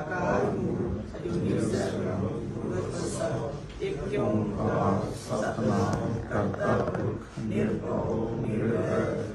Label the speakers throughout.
Speaker 1: ਅਕਾਲ ਮੂਰਤ ਅਜੂਨੀ ਸੈਭੰ ਗੁਰ ਪ੍ਰਸਾਦ ਇੱਕ ਓੰਕਾਰ ਸਤਨਾਮ ਕਰਤਾ ਪੁਰਖ ਨਿਰਭਉ ਨਿਰਵੈਰ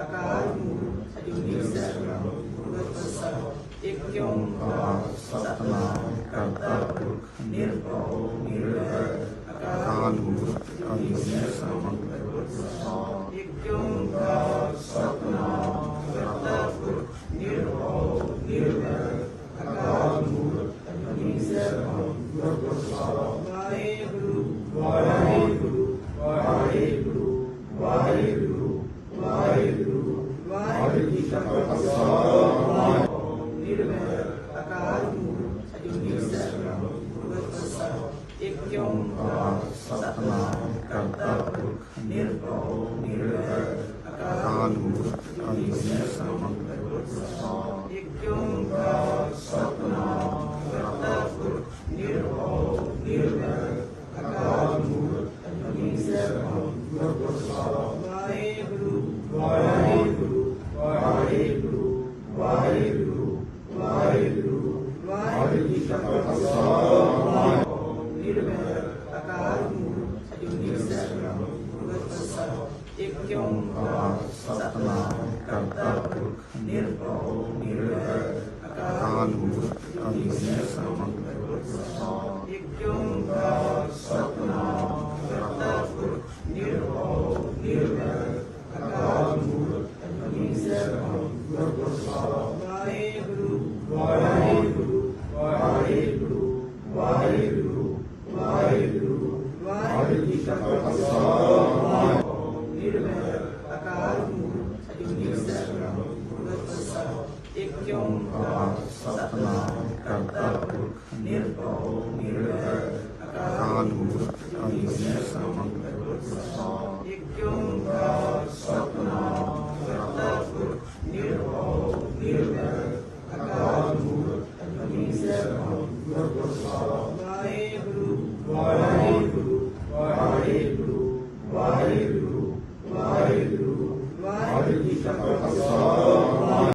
Speaker 1: ਅਕਾਲ ਮੂਰਤ ਅਜੂਨੀ ਸੈਭੰ ਗੁਰ ਪ੍ਰਸਾਦ ਇੱਕ ਓੰਕਾਰ ਸਤਨਾਮ ਕਰਤਾ ਪੁਰਖ ਨਿਰਭਉ Yeah. ਓੰਕਾਰ ਸਤਨਾਮ ਕਰਤਾ ਪੁਰਖ ਨਿਰਭਉ ਨਿਰਵੈਰ ਅਕਾਲ ਮੂਰਤ ਅਜੂਨੀ ਸੈਭੰ ਗੁਰ ਪ੍ਰਸਾਦ ਇੱਕ ਓੰਕਾਰ ਸਤਨਾਮ ਕਰਤਾ ਪੁਰਖ ਨਿਰਭਉ ਨਿਰਵੈਰ ਅਕਾਲ ਮੂਰਤ ਅਜੂਨੀ ਸੈਭੰ ਗੁਰ ਪ੍ਰਸਾਦ ਵਾਹਿਗੁਰੂ ਵਾਹਿਗੁਰੂ ਵਾਹਿਗੁਰੂ ਵਾਹਿਗੁਰੂ ਵਾਹਿਗੁਰੂ ਵਾਹਿਗੁਰੂ ਜੀ ਕਾ ਖਾਲਸਾ ਵਾਹਿਗੁਰੂ ਸਤਨਾਮ ਕਰਤਾ ਪੁਰਖ ਨਿਰਭਉ ਨਿਰਵੈਰ ਅਕਾਲ ਮੂਰਤ ਅਜੂਨੀ ਸਮੰਗ ਪ੍ਰਸਾਦ ਇਕ ਓੰਕਾਰ ਸਤਨਾਮ ਕਰਤਾ ਪੁਰਖ ਨਿਰਭਉ ਨਿਰਵੈਰ ਅਕਾਲ ਮੂਰਤ ਅਜੂਨੀ ਸਮੰਗ ਪ੍ਰਸਾਦ